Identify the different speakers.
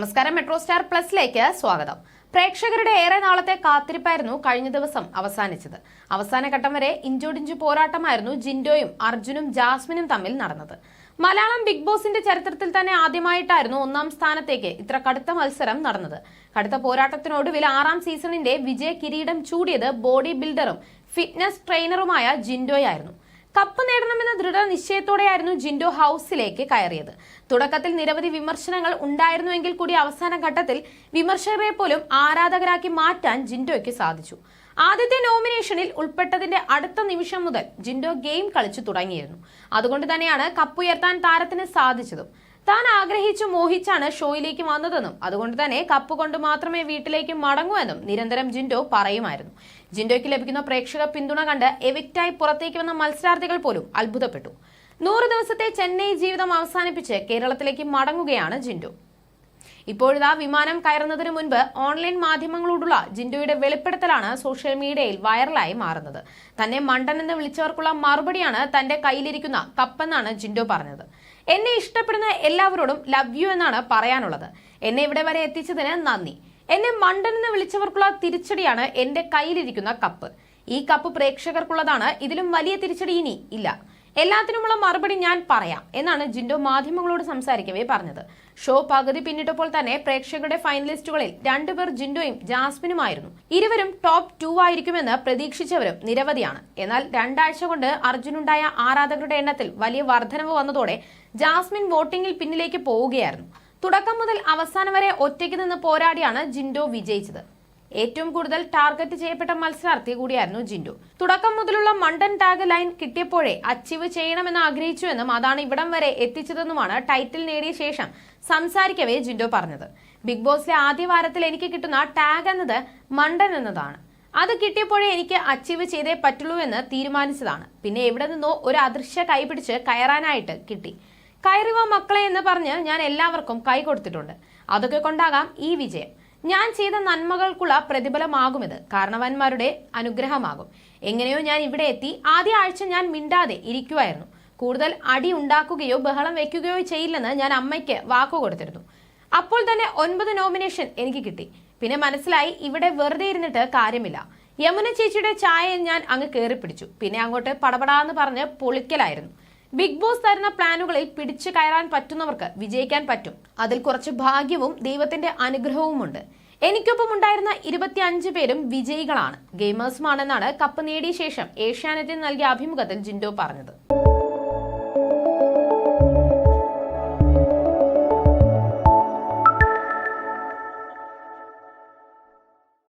Speaker 1: നമസ്കാരം metro star പ്ലസിലേക്ക് സ്വാഗതം. പ്രേക്ഷകരുടെ ഏറെ നാളത്തെ കാത്തിരിപ്പായിരുന്നു കഴിഞ്ഞ ദിവസം അവസാനിച്ചത്. അവസാന ഘട്ടം വരെ ഇഞ്ചോടിഞ്ചു പോരാട്ടമായിരുന്നു ജിൻഡോയും അർജുനും ജാസ്മിനും തമ്മിൽ നടന്നത്. മലയാളം ബിഗ് ബോസിന്റെ ചരിത്രത്തിൽ തന്നെ ആദ്യമായിട്ടായിരുന്നു ഒന്നാം സ്ഥാനത്തേക്ക് ഇത്ര കടുത്ത മത്സരം നടന്നത്. കടുത്ത പോരാട്ടത്തിനൊടുവിൽ ആറാം സീസണിന്റെ വിജയ കിരീടം ചൂടിയത് ബോഡി ബിൽഡറും ഫിറ്റ്നസ് ട്രെയിനറുമായ ജിൻഡോയായിരുന്നു. കപ്പ് നേടണമെന്ന ദൃഢനിശ്ചയത്തോടെയായിരുന്നു ജിൻഡോ ഹൌസിലേക്ക് കയറിയത്. തുടക്കത്തിൽ നിരവധി വിമർശനങ്ങൾ ഉണ്ടായിരുന്നുവെങ്കിൽ കൂടി അവസാന ഘട്ടത്തിൽ വിമർശകരെ പോലും ആരാധകരാക്കി മാറ്റാൻ ജിൻഡോയ്ക്ക് സാധിച്ചു. ആദ്യത്തെ നോമിനേഷനിൽ ഉൾപ്പെട്ടതിന്റെ അടുത്ത നിമിഷം മുതൽ ജിൻഡോ ഗെയിം കളിച്ചു തുടങ്ങിയിരുന്നു. അതുകൊണ്ട് തന്നെയാണ് കപ്പുയർത്താൻ താരത്തിന് സാധിച്ചതും. താൻ ആഗ്രഹിച്ചു മോഹിച്ചാണ് ഷോയിലേക്ക് വന്നതെന്നും അതുകൊണ്ട് തന്നെ കപ്പ് കൊണ്ട് മാത്രമേ വീട്ടിലേക്ക് മടങ്ങൂവെന്നും നിരന്തരം ജിൻഡോ പറയുമായിരുന്നു. ജിൻഡോയ്ക്ക് ലഭിക്കുന്ന പ്രേക്ഷക പിന്തുണ കണ്ട് എവിക്റ്റായി പുറത്തേക്ക് വന്ന മത്സരാർത്ഥികൾ പോലും അത്ഭുതപ്പെട്ടു. നൂറ് ദിവസത്തെ ചെന്നൈ ജീവിതം അവസാനിപ്പിച്ച് കേരളത്തിലേക്ക് മടങ്ങുകയാണ് ജിൻഡോ. ഇപ്പോഴിതാ വിമാനം കയറുന്നതിന് മുൻപ് ഓൺലൈൻ മാധ്യമങ്ങളോടുള്ള ജിൻഡോയുടെ വെളിപ്പെടുത്തലാണ് സോഷ്യൽ മീഡിയയിൽ വൈറലായി മാറുന്നത്. തന്നെ മണ്ടൻ എന്ന് വിളിച്ചവർക്കുള്ള മറുപടിയാണ് തന്റെ കയ്യിലിരിക്കുന്ന കപ്പെന്നാണ് ജിൻഡോ പറഞ്ഞത്. എന്നെ ഇഷ്ടപ്പെടുന്ന എല്ലാവരോടും ലവ് യു എന്നാണ് പറയാനുള്ളത്. എന്നെ ഇവിടെ വരെ എത്തിച്ചതിന് നന്ദി. എന്നെ മണ്ടൻ എന്ന് വിളിച്ചവർക്കുള്ള തിരിച്ചടിയാണ് എന്റെ കയ്യിലിരിക്കുന്ന കപ്പ്. ഈ കപ്പ് പ്രേക്ഷകർക്കുള്ളതാണ് ഇതിലും വലിയ തിരിച്ചടി ഇനി ഇല്ല. എല്ലാത്തിനുമുള്ള മറുപടി ഞാൻ പറയാം എന്നാണ് ജിൻഡോ മാധ്യമങ്ങളോട് സംസാരിക്കവേ പറഞ്ഞത്. ഷോ പകുതി പിന്നിട്ടപ്പോൾ തന്നെ പ്രേക്ഷകരുടെ ഫൈനലിസ്റ്റുകളിൽ രണ്ടുപേർ ജിൻഡോയും ജാസ്മിനുമായിരുന്നു. ഇരുവരും ടോപ്പ് ടു ആയിരിക്കുമെന്ന് പ്രതീക്ഷിച്ചവരും നിരവധിയാണ്. എന്നാൽ രണ്ടാഴ്ച കൊണ്ട് അർജുനുണ്ടായ ആരാധകരുടെ എണ്ണത്തിൽ വലിയ വർധനവ് വന്നതോടെ ജാസ്മിൻ വോട്ടിംഗിൽ പിന്നിലേക്ക് പോവുകയായിരുന്നു. തുടക്കം മുതൽ അവസാനം വരെ ഒറ്റയ്ക്ക് നിന്ന് പോരാടിയാണ് ജിൻഡോ വിജയിച്ചത്. ഏറ്റവും കൂടുതൽ ടാർഗറ്റ് ചെയ്യപ്പെട്ട മത്സരാർത്ഥി കൂടിയായിരുന്നു ജിൻഡു. തുടക്കം മുതലുള്ള മണ്ടൻ ടാഗ് ലൈൻ കിട്ടിയപ്പോഴേ അച്ചീവ് ചെയ്യണമെന്ന് ആഗ്രഹിച്ചുവെന്നും അതാണ് ഇവിടം വരെ എത്തിച്ചതെന്നുമാണ് ടൈറ്റിൽ നേടിയ ശേഷം സംസാരിക്കവേ ജിൻഡോ പറഞ്ഞത്. ബിഗ് ബോസിലെ ആദ്യ വാരത്തിൽ എനിക്ക് കിട്ടുന്ന ടാഗ് എന്നത് മണ്ടൻ എന്നതാണ്. അത് കിട്ടിയപ്പോഴേ എനിക്ക് അച്ചീവ് ചെയ്തേ പറ്റുള്ളൂ എന്ന് തീരുമാനിച്ചതാണ്. പിന്നെ എവിടെ നിന്നോ ഒരു അദൃശ്യ കൈപിടിച്ച് കയറാനായിട്ട് കിട്ടി. കയറിവ മക്കളെ എന്ന് പറഞ്ഞ് ഞാൻ എല്ലാവർക്കും കൈ കൊടുത്തിട്ടുണ്ട്. അതൊക്കെ കൊണ്ടാകാം ഈ വിജയം. ഞാൻ ചെയ്ത നന്മകൾക്കുള്ള പ്രതിഫലമാകും ഇത് കാരണവന്മാരുടെ അനുഗ്രഹമാകും. എങ്ങനെയോ ഞാൻ ഇവിടെ എത്തി. ആദ്യ ആഴ്ച ഞാൻ മിണ്ടാതെ ഇരിക്കുമായിരുന്നു കൂടുതൽ അടി ഉണ്ടാക്കുകയോ ബഹളം വെക്കുകയോ ചെയ്യില്ലെന്ന് ഞാൻ അമ്മയ്ക്ക് വാക്കു കൊടുത്തിരുന്നു. അപ്പോൾ തന്നെ ഒൻപത് നോമിനേഷൻ എനിക്ക് കിട്ടി. പിന്നെ മനസ്സിലായി ഇവിടെ വെറുതെ ഇരുന്നിട്ട് കാര്യമില്ല. യമുന ചേച്ചിയുടെ ചായയിൽ ഞാൻ അങ്ങ് കയറി പിടിച്ചു പിന്നെ അങ്ങോട്ട് പടപടാന്ന് പറഞ്ഞ് പൊളിക്കലായിരുന്നു. ബിഗ് ബോസ് തരുന്ന പ്ലാനുകളിൽ പിടിച്ചു കയറാൻ പറ്റുന്നവർക്ക് വിജയിക്കാൻ പറ്റും. അതിൽ കുറച്ച് ഭാഗ്യവും ദൈവത്തിന്റെ അനുഗ്രഹവുമുണ്ട്. എനിക്കൊപ്പം ഉണ്ടായിരുന്ന ഇരുപത്തിയഞ്ച് പേരും വിജയികളാണ്. ഗെയിമേഴ്സുമാണെന്നാണ് കപ്പ് നേടിയ ശേഷം ഏഷ്യാനെറ്റിന് നൽകിയ അഭിമുഖത്തിൽ ജിൻഡോ പറഞ്ഞത്.